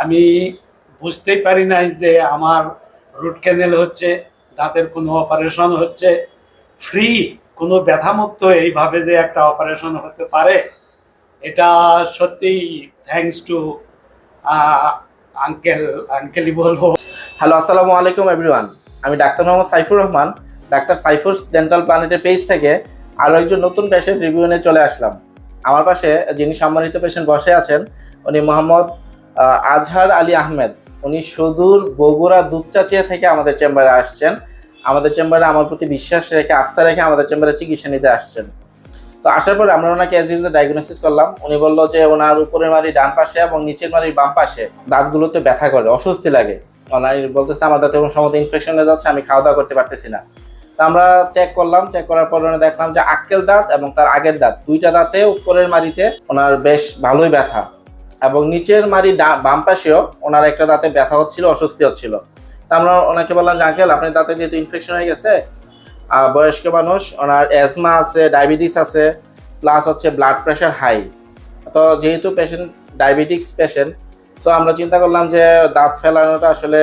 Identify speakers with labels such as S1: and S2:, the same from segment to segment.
S1: আমি বুঝতেই পারি নাই যে আমার রুট ক্যানেল হচ্ছে, দাঁতের কোনো অপারেশন হচ্ছে। ফ্রি কোনো ব্যথামুক্ত এইভাবে যে একটা অপারেশন হতে পারে, এটা সত্যিই থ্যাংকস টু আঙ্কেল আঙ্কেলই বলব।
S2: হ্যালো আসসালামু আলাইকুম এভরিওয়ান আমি doctor Mohammad Saifur Rahman, doctor Saifur's dental প্ল্যানেটের page থেকে আরও একজন নতুন পেশেন্ট রিভিউ নিয়ে চলে আসলাম। আমার পাশে যিনি সম্মানিত পেশেন্ট বসে আছেন, উনি মোহাম্মদ আজহার আলী আহমেদ। উনি সুদূর বগুড়া দুপচাচিয়া থেকে আমাদের চেম্বারে আসছেন। আমাদের চেম্বারে আমার প্রতি বিশ্বাস রেখে, আস্থা রেখে আমাদের চেম্বারে চিকিৎসা নিতে আসছেন। তো আসার পর আমরা ওনাকে অ্যাজ ইউজুয়াল ডায়াগনোসিস করলাম। উনি বলল যে ওনার উপরের মারি ডান পাশে এবং নিচের মারি বাম পাশে দাঁতগুলোতে ব্যথা করে, অস্বস্তি লাগে। ওনার বলতেছে, আমার দাঁতে কোনো সময় ইনফেকশন হয়ে যাচ্ছে, আমি খাওয়া দাওয়া করতে পারতেছি না। তো আমরা চেক করলাম চেক করার পর ওনার দেখলাম যে আক্কেল দাঁত এবং তার আগের দাঁত। দুইটা দাঁতে উপরের মারিতে ওনার বেশ ভালোই ব্যথা। এবং নিচের মারি বাম পাশেও ওনার একটা দাঁতে ব্যথা হচ্ছিল, অস্বস্তি হচ্ছিল। তা আমরা ওনাকে বললাম যে আঙ্কেল আপনার দাঁতে যেহেতু ইনফেকশন হয়ে গেছে বয়স্ক মানুষ, ওনার অ্যাজমা আছে ডায়াবেটিস আছে প্লাস হচ্ছে ব্লাড প্রেশার হাই তো যেহেতু পেশেন্ট ডায়াবেটিক্স পেশেন্ট তো আমরা চিন্তা করলাম যে দাঁত ফেলানোটা আসলে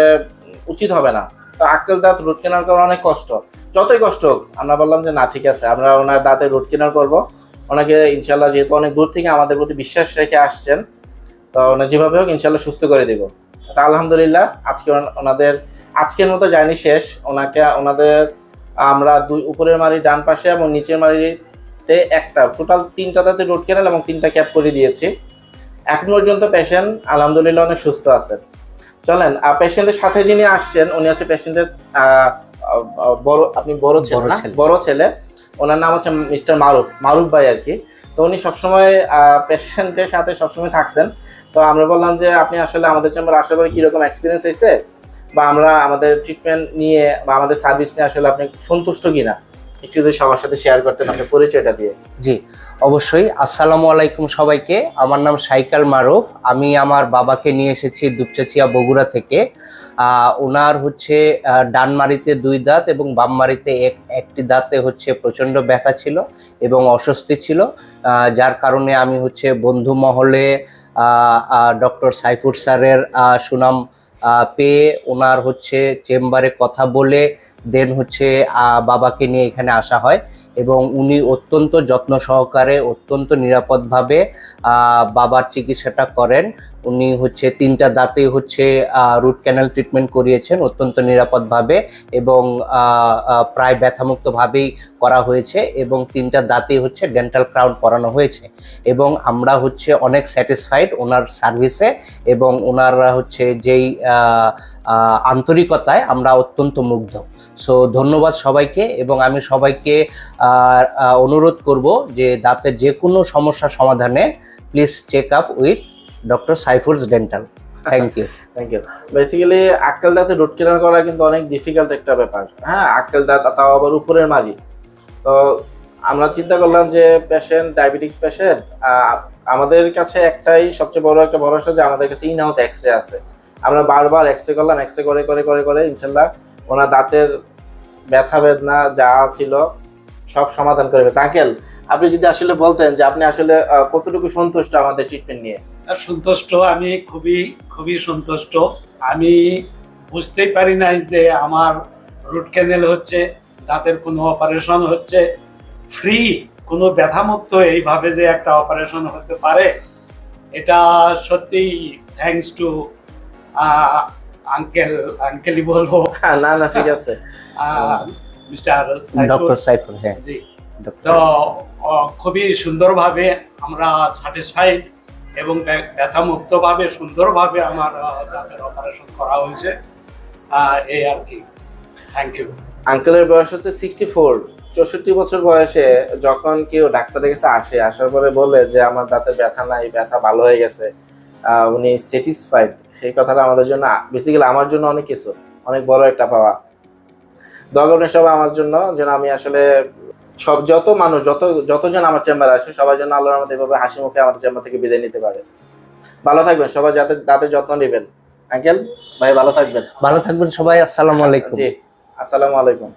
S2: উচিত হবে না। তো আক্কেল দাঁত রুট কেনার করা অনেক কষ্ট। যতই কষ্ট হোক, আমরা বললাম যে না, ঠিক আছে, আমরা ওনার দাঁতে রুট কেনার করব। ওনাকে ইনশাল্লাহ যেহেতু অনেক দূর থেকে আমাদের প্রতি বিশ্বাস রেখে আসছেন তো ওনা যেভাবে হোক ইনশাল্লাহ সুস্থ করে দিব। তা আলহামদুলিল্লাহ আজকে ওনাদের আজকের মতো জার্নি শেষ। ওনাকে ওনাদের আমরা দুই উপরের মারি ডান পাশে এবং নিচের মারিতে একটা। টোটাল তিনটা দাঁতে রুট কেনাল এবং তিনটা ক্যাপ করে দিয়েছি। এখন পর্যন্ত পেশেন্ট আলহামদুলিল্লাহ অনেক সুস্থ আছেন। চলেন পেশেন্টের সাথে যিনি আসছেন উনি হচ্ছে পেশেন্টের বড় আপনি বড় ছেলে।
S3: বড় ছেলে।
S2: ওনার নাম হচ্ছে মিস্টার মারুফ মারুফ ভাই আর কি। তো উনি সবসময় পেশেন্টের সাথে সবসময় থাকছেন। তো আমরা বললাম যে, আপনি আসলে আমাদের চেম্বার আসার পরে কীরকম এক্সপিরিয়েন্স হয়েছে? বা আমরা আমাদের ট্রিটমেন্ট নিয়ে বা আমাদের সার্ভিস নিয়ে আসলে আপনি সন্তুষ্ট কিনা? একটু যদি সবার সাথে শেয়ার করতেন আপনার পরিচয়টা দিয়ে।
S3: জি অবশ্যই। আসসালামু আলাইকুম সবাইকে। আমার নাম সাইকাল মারুফ। আমি আমার বাবাকে নিয়ে এসেছি দুপচাচিয়া বগুড়া থেকে। ওনার হচ্ছে আহ, ডান মারিতে দুই দাঁত এবং বামমারিতে এক একটি দাঁতে হচ্ছে প্রচণ্ড ব্যথা ছিল এবং অস্বস্তি ছিল। যার কারণে আমি হচ্ছে বন্ধু মহলে ডক্টর সাইফুর স্যারের সুনাম পেয়ে ওনার হচ্ছে চেম্বারে কথা বলে দেন হচ্ছে বাবাকে নিয়ে এখানে আসা হয়। এবং উনি অত্যন্ত যত্ন সহকারে, অত্যন্ত নিরাপদভাবে বাবার চিকিৎসাটা করেন। উনি হচ্ছে তিনটা দাঁতে হচ্ছে রুট ক্যানাল ট্রিটমেন্ট করিয়েছেন অত্যন্ত নিরাপদভাবে এবং প্রায় ব্যথামুক্তভাবেই করা হয়েছে এবং তিনটা দাঁতে হচ্ছে ডেন্টাল ক্রাউন করানো হয়েছে। এবং আমরা হচ্ছে অনেক স্যাটিসফাইড ওনার সার্ভিসে এবং ওনারা হচ্ছে যেই আন্তরিকতায় আমরা অত্যন্ত মুগ্ধ। সো ধন্যবাদ সবাইকে এবং আমি সবাইকে অনুরোধ করব যে দাঁতের যে কোনো সমস্যা সমাধানে please check up with doctor Saiful's dental thank you
S2: thank you basically আক্কেল দাঁতে রুট কেনার করা কিন্তু অনেক ডিফিকাল্ট একটা ব্যাপার। হ্যাঁ আক্কেল দাঁত তাও আবার উপরের মারি তো আমরা চিন্তা করলাম যে পেশেন্ট ডায়াবেটিক্স পেশেন্ট আমাদের কাছে একটাই সবচেয়ে বড় একটা ভরসা যে আমাদের কাছে ইন হাউস এক্স রে আছে। আমরা বারবার এক্স রে করলাম এক্স রে করে করে করে করে, ইনশাল্লাহ ওনার দাঁতের ব্যথা বেদনা যা ছিল সব সমাধান করে গেছে আঙ্কেল, আপনি যদি আসলে বলতেন যে আপনি আসলে কতটুকু সন্তুষ্ট আমাদের ট্রিটমেন্ট নিয়ে?
S1: সন্তুষ্ট আমি খুবই খুবই সন্তুষ্ট। আমি বুঝতেই পারি নাই যে আমার রুট ক্যানেল হচ্ছে, দাঁতের কোনো অপারেশন হচ্ছে। ফ্রি কোনো ব্যথামুক্ত এইভাবে যে একটা অপারেশন হতে পারে, এটা সত্যিই থ্যাঙ্কস টু আঙ্কেল আঙ্কেলই বলব।
S2: হ্যাঁ, না না ঠিক আছে।
S1: মিস্টার
S3: ডক্টর সাইফুল হ্যাঁ।
S1: জি। তো খুবই সুন্দরভাবে আমরা স্যাটিসফাইড এবং ব্যথামুক্তভাবে সুন্দরভাবে আমার দাঁতের অপারেশন করা হয়েছে। আহ, এই আর কি। থ্যাংক ইউ
S2: আঙ্কেলের বয়স হচ্ছে সিক্সটি ফোর চৌষট্টি বছর বয়সে যখন কেউ ডাক্তারের কাছে আসে আসার পরে বলে যে আমার দাঁতে ব্যথা নাই ব্যথা ভালো হয়ে গেছে। উনি স্যাটিসফাইড সেই কথাটা আমাদের জন্য বেসিক্যালি আমার জন্য অনেক কিছু অনেক বড় একটা পাওয়া। দগনের সবাই আমার জন্য যেন আমি আসলে সব যত মানুষ যত যতজন আমার চেম্বারে আসে সবাই জন্য আল্লাহর আমাদের এভাবে হাসি মুখে আমাদের চেম্বার থেকে বিদায় নিতে পারে। ভালো থাকবেন সবাই যাতে দাঁতের যত্ন নেবেন। আঙ্কেল ভাই ভালো থাকবেন।
S3: ভালো থাকবেন সবাই আসসালামু আলাইকুম।
S2: জি আসসালামু আলাইকুম।